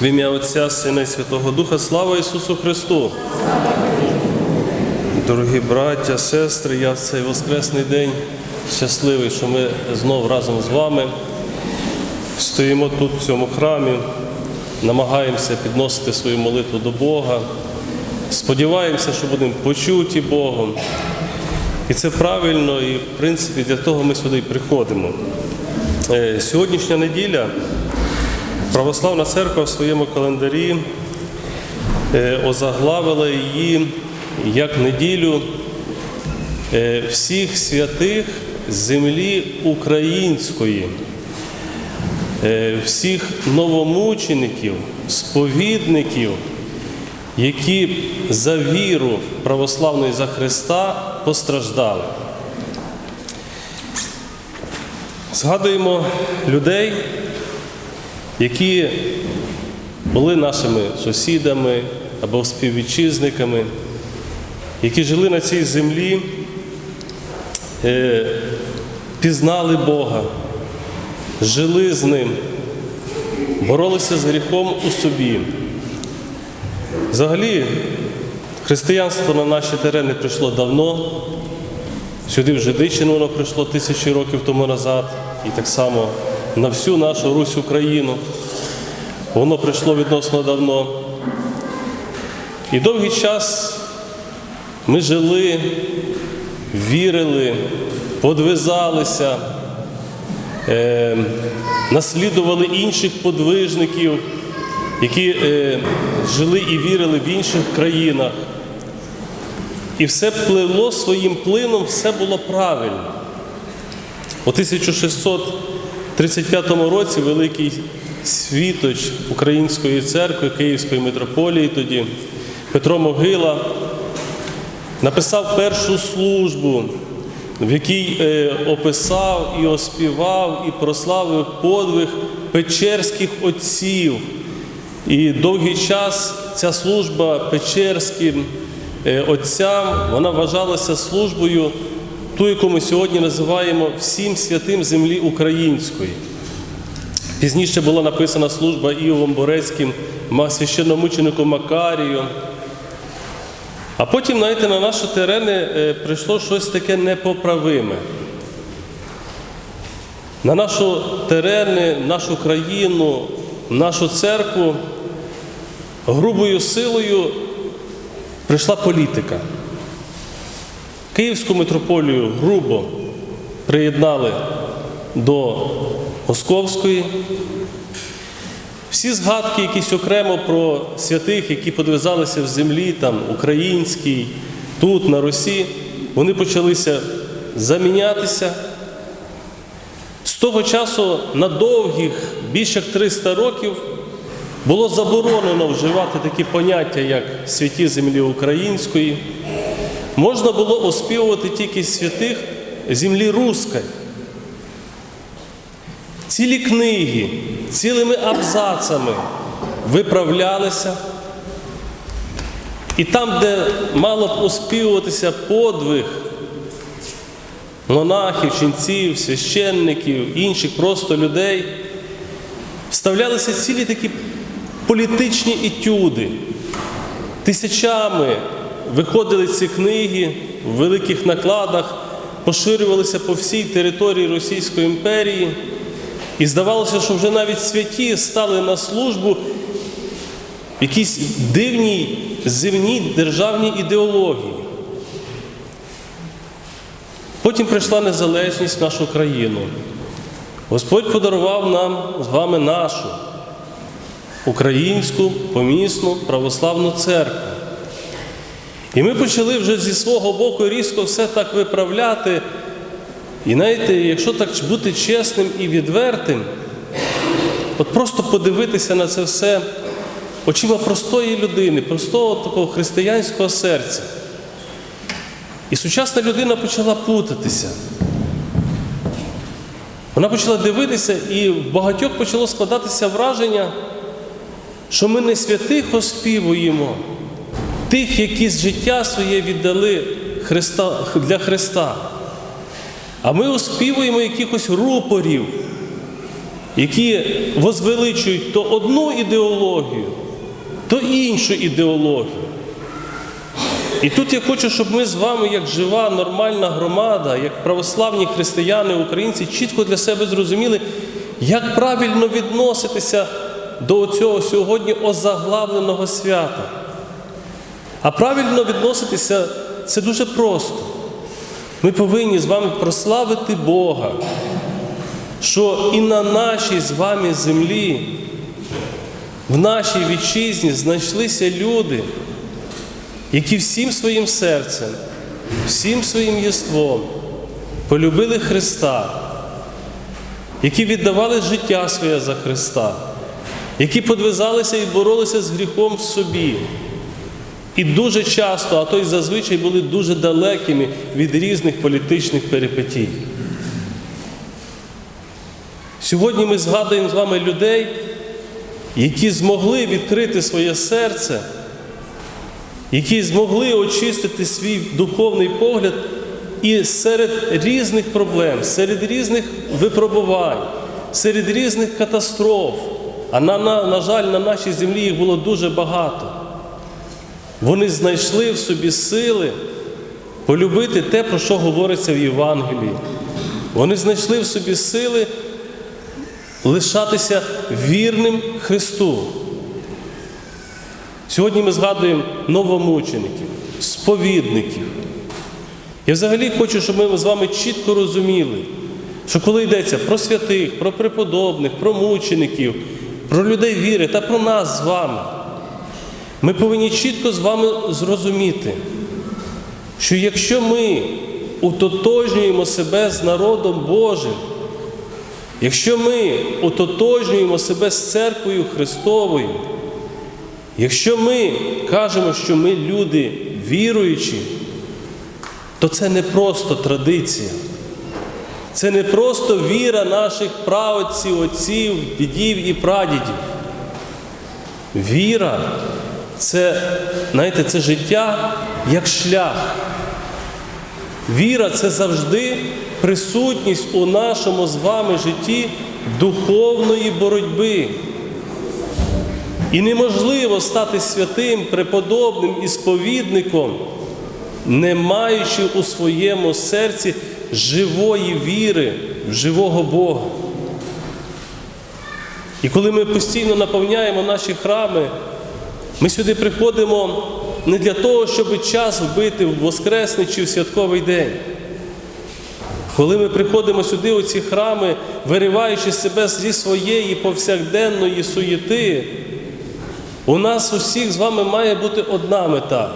В ім'я Отця, Сина і Святого Духа, слава Ісусу Христу! Дорогі браття, сестри, я в цей Воскресний день щасливий, що ми знов разом з вами стоїмо тут, в цьому храмі, намагаємося підносити свою молитву до Бога, сподіваємося, що будемо почуті Богом. І це правильно, і в принципі для того ми сюди й приходимо. Е, Сьогоднішня неділя Православна церква в своєму календарі е, озаглавила її як неділю е, всіх святих землі української, е, всіх новомучеників, сповідників, які за віру православної за Христа постраждали. Згадуємо людей, які були нашими сусідами або співвітчизниками, які жили на цій землі, е, пізнали Бога, жили з Ним, боролися з гріхом у собі. Взагалі, християнство на наші терени прийшло давно. Сюди в Жидичину воно прийшло тисячі років тому назад, і так само на всю нашу Русь Україну. Воно прийшло відносно давно. І довгий час ми жили, вірили, подвизалися, е, наслідували інших подвижників, які е, жили і вірили в інших країнах. І все пливло своїм плином, все було правильно. У 1635 році великий світоч Української церкви, Київської митрополії тоді, Петро Могила, написав першу службу, в якій е, описав і оспівав, і прославив подвиг печерських отців. І довгий час ця служба печерським е, отцям вона вважалася службою, ту, яку ми сьогодні називаємо всім святим землі української. Пізніше була написана служба Іовом Борецьким, священномученику Макарію. А потім, знаєте, на наші терени е, прийшло щось таке непоправиме. На нашу терени, нашу країну, нашу церкву грубою силою прийшла політика. Київську митрополію грубо приєднали до Московської. Всі згадки, якісь окремо про святих, які подвизалися в землі, там, українській, тут, на Русі, вони почалися замінятися. З того часу на довгих, більше як 300 років, було заборонено вживати такі поняття, як святі землі української. Можна було оспівувати тільки святих землі руської. Цілі книги цілими абзацами виправлялися. І там, де мало б оспівуватися подвиг монахів, ченців, священників, інших просто людей, вставлялися цілі такі політичні етюди. Тисячами виходили ці книги в великих накладах, поширювалися по всій території Російської імперії. І здавалося, що вже навіть святі стали на службу в якійсь дивній земній державній ідеології. Потім прийшла незалежність в нашу країну. Господь подарував нам з вами нашу українську помісну православну церкву. І ми почали вже зі свого боку різко все так виправляти. І знаєте, якщо так бути чесним і відвертим, от просто подивитися на це все очима простої людини, простого такого християнського серця. І сучасна людина почала путатися. Вона почала дивитися, і в багатьох почало складатися враження, що ми не святих оспівуємо, тих, які з життя своє віддали Христа, для Христа. А ми оспівуємо якихось рупорів, які возвеличують то одну ідеологію, то іншу ідеологію. І тут я хочу, щоб ми з вами, як жива, нормальна громада, як православні християни, українці, чітко для себе зрозуміли, як правильно відноситися до цього сьогодні озаглавленого свята. А правильно відноситися це дуже просто. Ми повинні з вами прославити Бога, що і на нашій з вами землі, в нашій вітчизні знайшлися люди, які всім своїм серцем, всім своїм єством полюбили Христа, які віддавали життя своє за Христа, які подвизалися і боролися з гріхом в собі. І дуже часто, а то й зазвичай були дуже далекими від різних політичних перипетій. Сьогодні ми згадуємо з вами людей, які змогли відкрити своє серце, які змогли очистити свій духовний погляд і серед різних проблем, серед різних випробувань, серед різних катастроф, а на, на, на жаль, на нашій землі їх було дуже багато. Вони знайшли в собі сили полюбити те, про що говориться в Євангелії. Вони знайшли в собі сили лишатися вірним Христу. Сьогодні ми згадуємо новомучеників, сповідників. Я взагалі хочу, щоб ми з вами чітко розуміли, що коли йдеться про святих, про преподобних, про мучеників, про людей віри та про нас з вами, ми повинні чітко з вами зрозуміти, що якщо ми утотожнюємо себе з народом Божим, якщо ми утотожнюємо себе з церквою Христовою, якщо ми кажемо, що ми люди віруючі, то це не просто традиція. Це не просто віра наших праведців, отців, дідів і прадідів. Віра це, знаєте, це життя як шлях. Віра це завжди присутність у нашому з вами житті духовної боротьби. І неможливо стати святим, преподобним і сповідником, не маючи у своєму серці живої віри в живого Бога. І коли ми постійно наповняємо наші храми, ми сюди приходимо не для того, щоб час вбити в Воскресний чи в святковий день. Коли ми приходимо сюди, у ці храми, вириваючи себе зі своєї повсякденної суєти, у нас усіх з вами має бути одна мета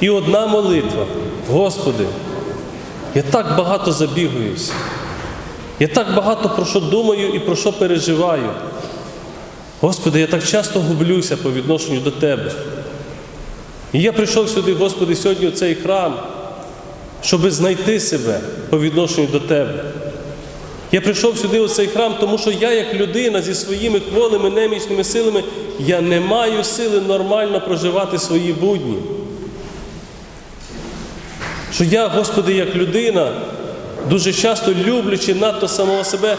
і одна молитва. Господи, я так багато забігаюся. Я так багато про що думаю і про що переживаю. Господи, я так часто гублюся по відношенню до Тебе. І я прийшов сюди, Господи, сьогодні в цей храм, щоб знайти себе по відношенню до Тебе. Я прийшов сюди у цей храм, тому що я, як людина зі своїми кволими немічними силами, я не маю сили нормально проживати свої будні. Що я, Господи, як людина, дуже часто люблячи надто самого себе,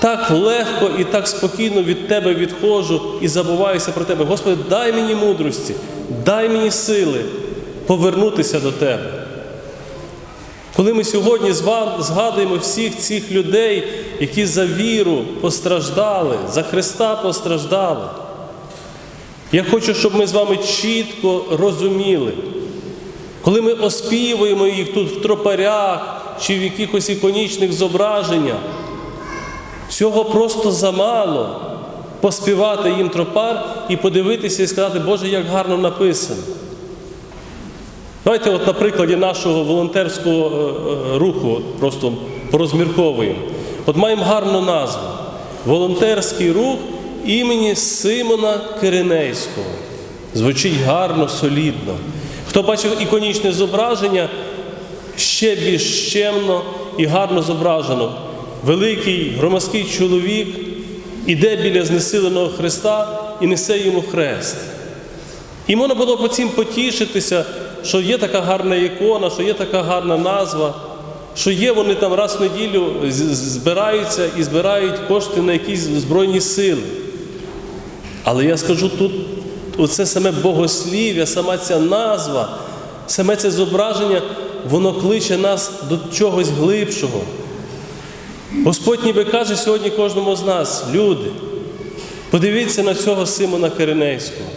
так легко і так спокійно від Тебе відходжу і забуваюся про Тебе. Господи, дай мені мудрості, дай мені сили повернутися до Тебе. Коли ми сьогодні згадуємо всіх цих людей, які за віру постраждали, за Христа постраждали, я хочу, щоб ми з вами чітко розуміли, коли ми оспівуємо їх тут в тропарях чи в якихось іконічних зображеннях, цього просто замало поспівати їм тропар і подивитися і сказати, Боже, як гарно написано. Давайте, от на прикладі нашого волонтерського е, е, руху просто порозмірковуємо. От маємо гарну назву Волонтерський рух імені Симона Киринейського. Звучить гарно, солідно. Хто бачив іконічне зображення, ще більш щемно і гарно зображено. Великий громадський чоловік іде біля знесиленого Христа і несе йому хрест. І можна було по цим потішитися, що є така гарна ікона, що є така гарна назва, що є вони там раз в неділю збираються і збирають кошти на якісь збройні сили. Але я скажу тут, оце саме богослів'я, сама ця назва, саме це зображення, воно кличе нас до чогось глибшого. Господь ніби каже сьогодні кожному з нас, люди, подивіться на цього Симона Киринейського.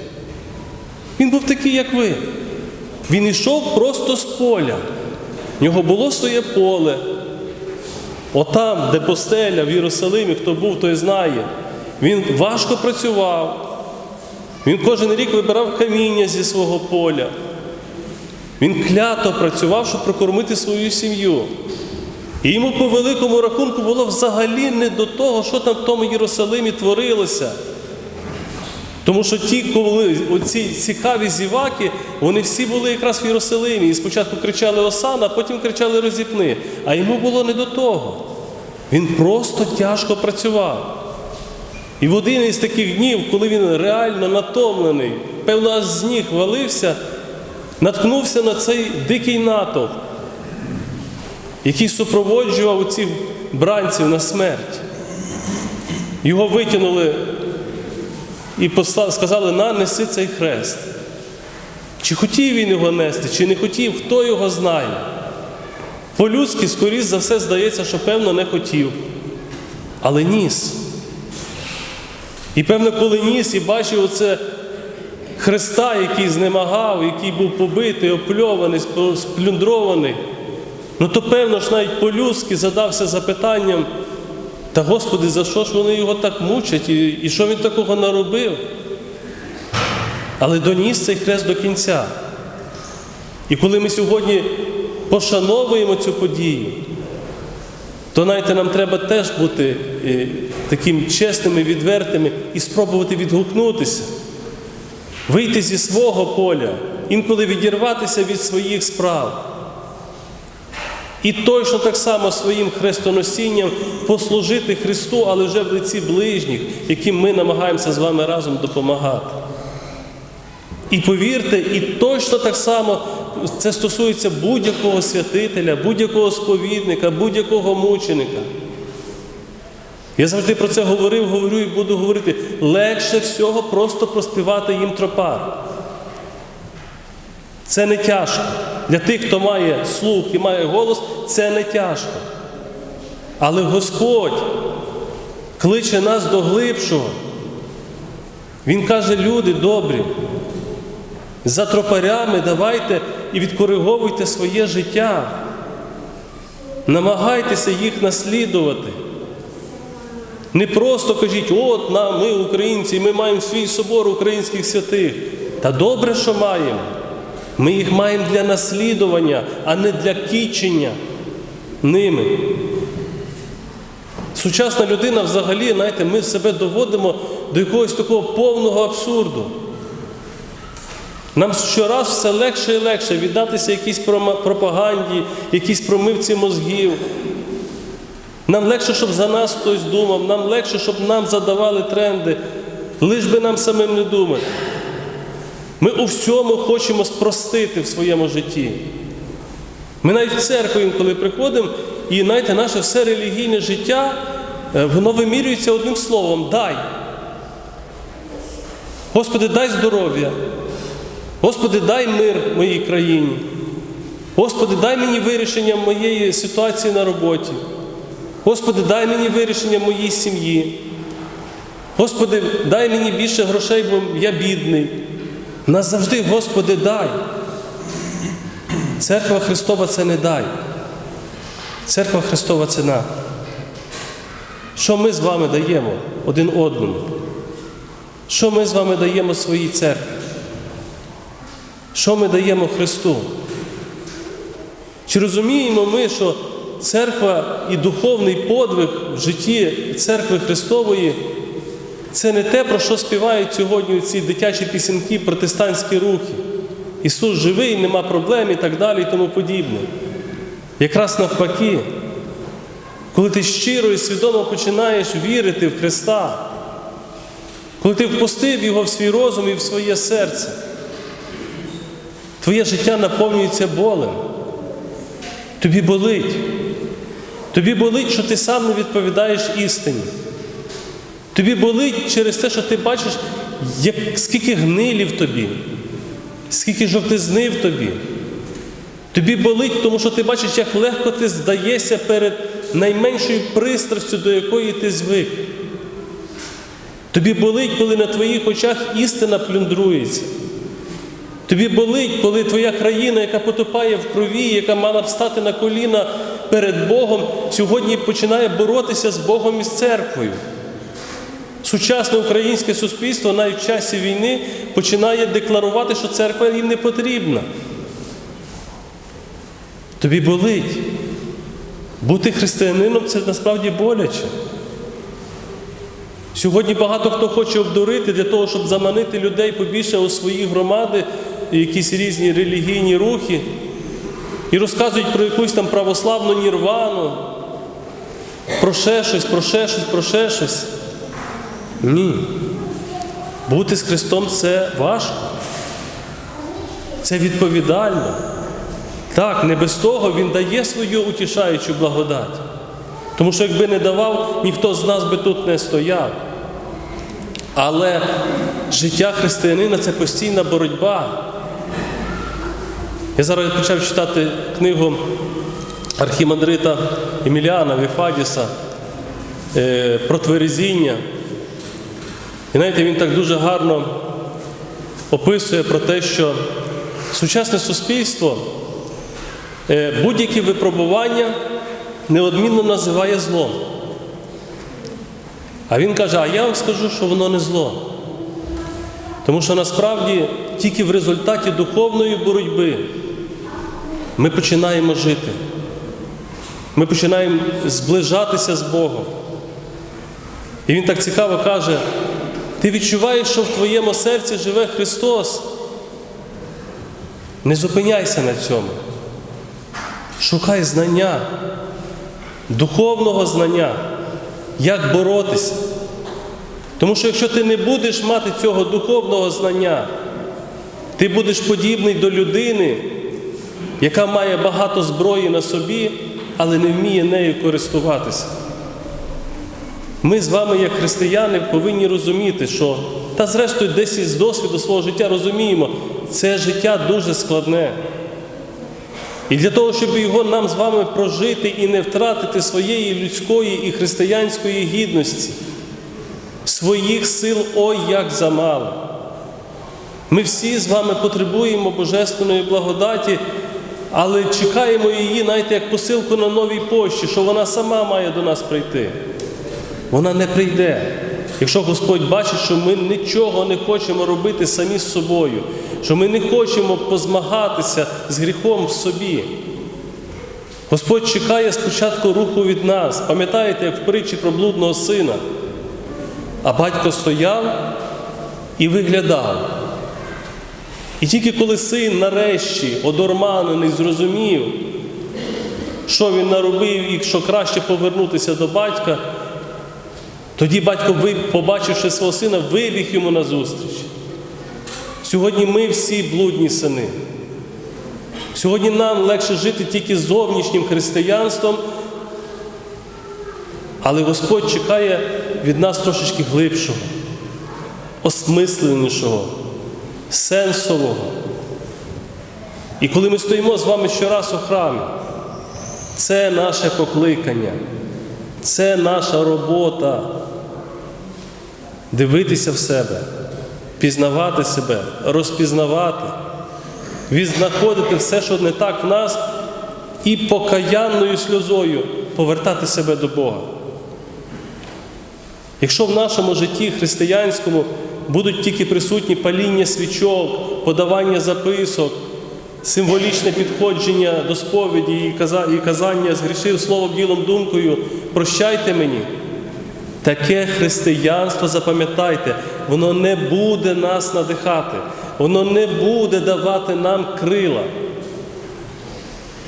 Він був такий, як ви. Він йшов просто з поля. В нього було своє поле. Отам, де постеля в Єрусалимі, хто був, той знає. Він важко працював. Він кожен рік вибирав каміння зі свого поля. Він клято працював, щоб прокормити свою сім'ю. І йому по великому рахунку було взагалі не до того, що там в тому Єрусалимі творилося. Тому що ті, коли оці цікаві зіваки, вони всі були якраз в Єрусалимі. І спочатку кричали Осана, а потім кричали Розіпни. А йому було не до того. Він просто тяжко працював. І в один із таких днів, коли він реально натомлений, певно, аж з ніг валився, наткнувся на цей дикий натовп, який супроводжував цих бранців на смерть. Його витягнули і сказали, на, неси цей хрест. Чи хотів він його нести, чи не хотів, хто його знає. По-людськи, скоріш за все, здається, що певно не хотів. Але ніс. І певно, коли ніс і бачив оце Христа, який знемагав, який був побитий, опльований, сплюндрований, ну то певно ж навіть по-людськи задався запитанням, та Господи, за що ж вони його так мучать, і, і що він такого наробив? Але доніс цей хрест до кінця. І коли ми сьогодні пошановуємо цю подію, то знаєте, нам треба теж бути е, таким чесними, відвертими і спробувати відгукнутися, вийти зі свого поля, інколи відірватися від своїх справ. І точно так само своїм хрестоносінням послужити Христу, але вже в лиці ближніх, яким ми намагаємося з вами разом допомагати. І повірте, і точно так само це стосується будь-якого святителя, будь-якого сповідника, будь-якого мученика. Я завжди про це говорив, говорю і буду говорити. Легше всього просто проспівати їм тропар. Це не тяжко. Для тих, хто має слух і має голос, це не тяжко. Але Господь кличе нас до глибшого. Він каже, люди добрі, за тропарями давайте і відкориговуйте своє життя. Намагайтеся їх наслідувати. Не просто кажіть, от нам, ми українці, ми маємо свій собор українських святих. Та добре, що маємо. Ми їх маємо для наслідування, а не для кічення ними. Сучасна людина взагалі, знаєте, ми себе доводимо до якогось такого повного абсурду. Нам щораз все легше і легше віддатися якійсь пропаганді, якійсь промивці мозгів. Нам легше, щоб за нас хтось думав, нам легше, щоб нам задавали тренди, лиш би нам самим не думати. Ми у всьому хочемо спростити в своєму житті. Ми навіть в церкву інколи приходимо, і знаєте, наше все релігійне життя, е, воно вимірюється одним словом дай. Господи, дай здоров'я. Господи, дай мир моїй країні. Господи, дай мені вирішення моєї ситуації на роботі. Господи, дай мені вирішення моїй сім'ї. Господи, дай мені більше грошей, бо я бідний. Нас завжди, Господи, дай. Церква Христова це не дай. Церква Христова це на. Що ми з вами даємо один одному? Що ми з вами даємо своїй церкві? Що ми даємо Христу? Чи розуміємо ми, що церква і духовний подвиг в житті церкви Христової це не те, про що співають сьогодні ці дитячі пісеньки, протестантські рухи. Ісус живий, нема проблем і так далі, і тому подібне. Якраз навпаки, коли ти щиро і свідомо починаєш вірити в Христа, коли ти впустив Його в свій розум і в своє серце, твоє життя наповнюється болем. Тобі болить. Тобі болить, що ти сам не відповідаєш істині. Тобі болить через те, що ти бачиш, як, скільки гнилі в тобі, скільки жовтизни в тобі. Тобі болить, тому що ти бачиш, як легко ти здаєшся перед найменшою пристрастю, до якої ти звик. Тобі болить, коли на твоїх очах істина плюндрується. Тобі болить, коли твоя країна, яка потопає в крові, яка мала б стати на коліна перед Богом, сьогодні починає боротися з Богом і з церквою. Сучасне українське суспільство навіть в часі війни починає декларувати, що церква їм не потрібна. Тобі болить. Бути християнином це насправді боляче. Сьогодні багато хто хоче обдурити для того, щоб заманити людей побільше у свої громади, і якісь різні релігійні рухи, і розказують про якусь там православну нірвану, про ще щось, про ще щось, про ще щось. Ні. Бути з Христом це важко. Це відповідально. Так, не без того Він дає свою утішаючу благодать. Тому що якби не давав, ніхто з нас би тут не стояв. Але життя християнина це постійна боротьба. Я зараз почав читати книгу архімандрита Еміліана Віфадіса е, про тверезіння. І знаєте, він так дуже гарно описує про те, що сучасне суспільство е, будь-які випробування неодмінно називає злом. А він каже, а я вам скажу, що воно не зло. Тому що насправді тільки в результаті духовної боротьби ми починаємо жити. Ми починаємо зближатися з Богом. І він так цікаво каже, ти відчуваєш, що в твоєму серці живе Христос. Не зупиняйся на цьому. Шукай знання, духовного знання, як боротися. Тому що якщо ти не будеш мати цього духовного знання, ти будеш подібний до людини, яка має багато зброї на собі, але не вміє нею користуватися. Ми з вами, як християни, повинні розуміти, що, та зрештою, десь із досвіду свого життя розуміємо, це життя дуже складне. І для того, щоб його нам з вами прожити і не втратити своєї людської і християнської гідності, своїх сил ой як замало. Ми всі з вами потребуємо Божественної благодаті, але чекаємо її, знаєте, як посилку на новій пощі, що вона сама має до нас прийти. Вона не прийде. Якщо Господь бачить, що ми нічого не хочемо робити самі з собою, що ми не хочемо позмагатися з гріхом в собі. Господь чекає спочатку руху від нас. Пам'ятаєте, як в притчі про блудного сина? А батько стояв і виглядав. І тільки коли син нарешті, одорманений, зрозумів, що він наробив і що краще повернутися до батька, тоді батько, побачивши свого сина, вибіг йому назустріч. Сьогодні ми всі блудні сини. Сьогодні нам легше жити тільки зовнішнім християнством, але Господь чекає від нас трошечки глибшого, осмисленішого, сенсового. І коли ми стоїмо з вами щораз у храмі, це наше покликання, це наша робота дивитися в себе, пізнавати себе, розпізнавати, відзнаходити все, що не так в нас, і покаянною сльозою повертати себе до Бога. Якщо в нашому житті християнському будуть тільки присутні паління свічок, подавання записок, символічне підходження до сповіді і казання згрішив словом, ділом, думкою, прощайте мені. Таке християнство, запам'ятайте, воно не буде нас надихати, воно не буде давати нам крила.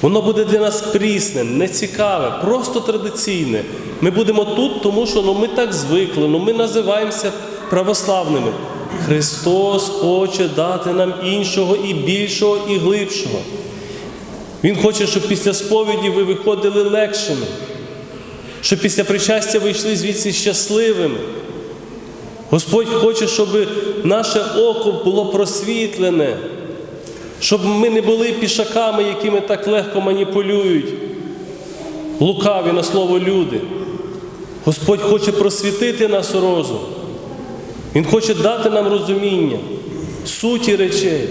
Воно буде для нас прісне, нецікаве, просто традиційне. Ми будемо тут, тому що ну, ми так звикли, ну, ми називаємося православними. Христос хоче дати нам іншого і більшого, і глибшого. Він хоче, щоб після сповіді ви виходили легшими, щоб після причастя ви йшли звідси щасливими. Господь хоче, щоб наше око було просвітлене, щоб ми не були пішаками, якими так легко маніпулюють, лукаві на слово люди. Господь хоче просвітити наш розум. Він хоче дати нам розуміння, суті речей.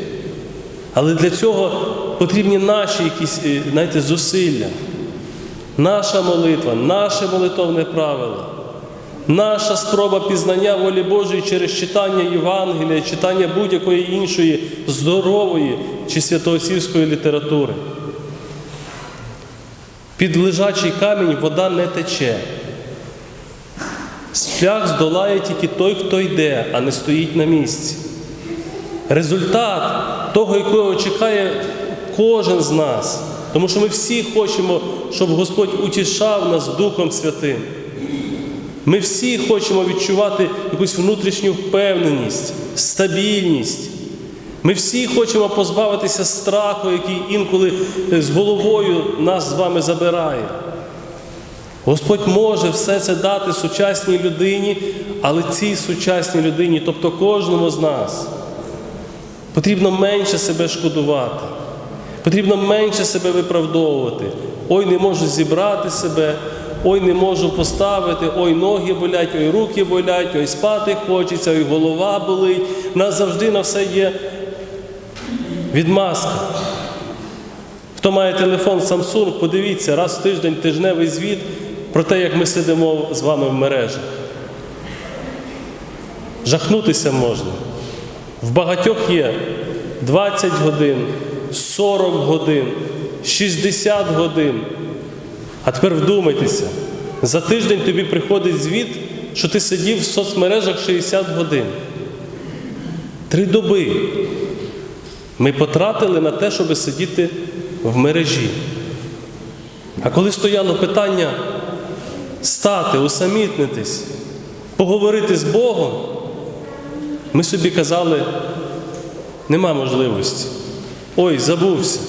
Але для цього потрібні наші якісь, е, знаєте, зусилля, наша молитва, наше молитовне правило, наша спроба пізнання волі Божої через читання Євангелія, читання будь-якої іншої здорової чи святоосільської літератури. Під лежачий камінь вода не тече. Шлях здолає тільки той, хто йде, а не стоїть на місці. Результат того, якого чекає кожен з нас. Тому що ми всі хочемо, щоб Господь утішав нас Духом Святим. Ми всі хочемо відчувати якусь внутрішню впевненість, стабільність. Ми всі хочемо позбавитися страху, який інколи з головою нас з вами забирає. Господь може все це дати сучасній людині, але цій сучасній людині, тобто кожному з нас, потрібно менше себе шкодувати, потрібно менше себе виправдовувати. Ой, не можу зібрати себе, ой, не можу поставити, ой, ноги болять, ой, руки болять, ой, спати хочеться, ой, голова болить. Нас завжди на все є відмазка. Хто має телефон Samsung, подивіться, раз в тиждень тижневий звіт про те, як ми сидимо з вами в мережах. Жахнутися можна. В багатьох є 20 годин, 40 годин, 60 годин. А тепер вдумайтеся, за тиждень тобі приходить звіт, що ти сидів в соцмережах 60 годин. Три доби ми потратили на те, щоб сидіти в мережі. А коли стояло питання стати, усамітнитись, поговорити з Богом, ми собі казали, нема можливості. Ой, забувся.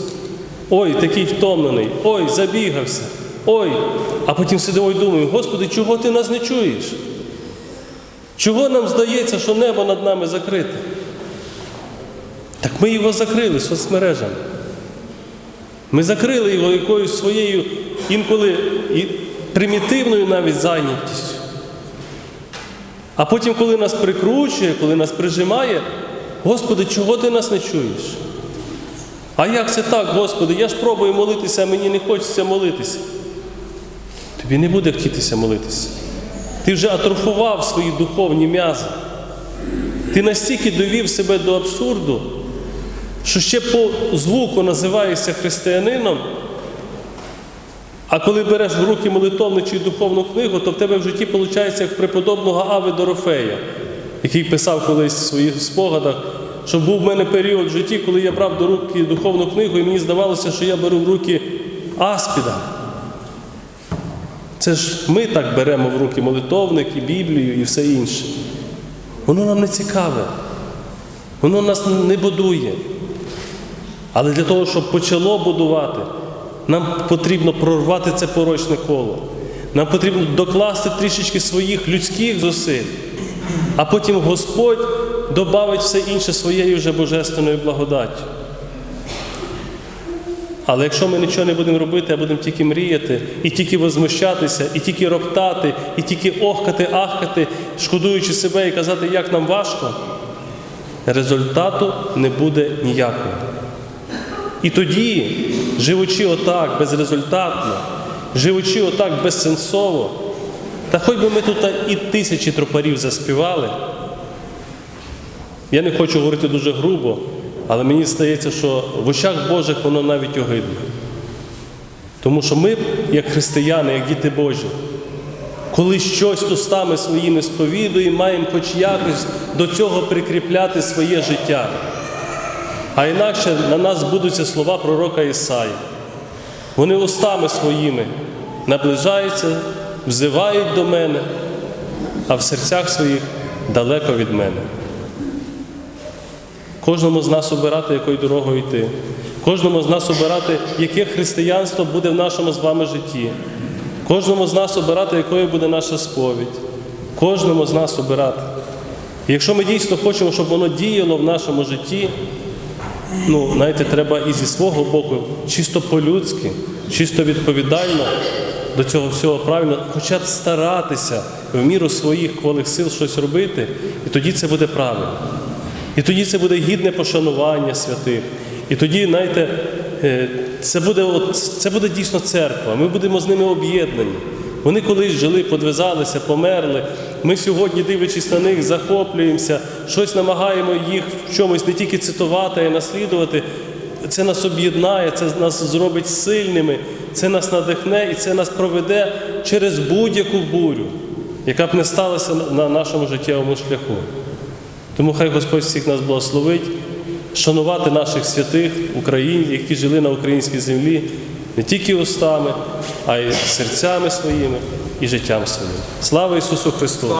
Ой, такий втомлений, ой, забігався, ой. А потім сидимо і думаємо, Господи, чого ти нас не чуєш? Чого нам здається, що небо над нами закрите? Так ми його закрили соцмережами. Ми закрили його якоюсь своєю інколи і примітивною навіть зайнятістю. А потім, коли нас прикручує, коли нас прижимає, Господи, чого ти нас не чуєш? А як це так, Господи? Я ж пробую молитися, а мені не хочеться молитися. Тобі не буде хотітися молитися. Ти вже атрофував свої духовні м'язи. Ти настільки довів себе до абсурду, що ще по звуку називаєшся християнином, а коли береш в руки молитовну чи духовну книгу, то в тебе в житті виходить як преподобного Ави Дорофея, який писав колись в своїх спогадах, що був в мене період в житті, коли я брав до руки духовну книгу, і мені здавалося, що я беру в руки аспіда. Це ж ми так беремо в руки молитовник і Біблію і все інше. Воно нам не цікаве, воно нас не будує. Але для того, щоб почало будувати, нам потрібно прорвати це порочне коло. Нам потрібно докласти трішечки своїх людських зусиль, а потім Господь додавить все інше своєю вже божественною благодаттю. Але якщо ми нічого не будемо робити, а будемо тільки мріяти, і тільки возмущатися, і тільки роптати, і тільки охкати, ахкати, шкодуючи себе і казати, як нам важко, результату не буде ніякого. І тоді, живучи отак безрезультатно, живучи отак безсенсово, та хоч би ми тут і тисячі тропарів заспівали, я не хочу говорити дуже грубо, але мені здається, що в очах Божих воно навіть огидно. Тому що ми, як християни, як діти Божі, коли щось устами своїми сповідуємо, маємо хоч якось до цього прикріпляти своє життя. А інакше на нас будуться слова пророка Ісаї. Вони устами своїми наближаються, взивають до мене, а в серцях своїх далеко від мене. Кожному з нас обирати, якою дорогою йти. Кожному з нас обирати, яке християнство буде в нашому з вами житті. Кожному з нас обирати, якою буде наша сповідь. Кожному з нас обирати. І якщо ми дійсно хочемо, щоб воно діяло в нашому житті, ну, знаєте, треба і зі свого боку, чисто по-людськи, чисто відповідально до цього всього правильно, хоча б старатися в міру своїх кволих сил щось робити, і тоді це буде правильно. І тоді це буде гідне пошанування святих. І тоді, знаєте, е, це буде, от, це буде дійсно церква. Ми будемо з ними об'єднані. Вони колись жили, подвизалися, померли. Ми сьогодні, дивлячись на них, захоплюємося, щось намагаємо їх в чомусь не тільки цитувати, а й наслідувати. Це нас об'єднає, це нас зробить сильними, це нас надихне і це нас проведе через будь-яку бурю, яка б не сталася на нашому життєвому шляху. Тому хай Господь всіх нас благословить, шанувати наших святих Україн, які жили на українській землі не тільки устами, а й серцями своїми і життям своїм. Слава Ісусу Христу!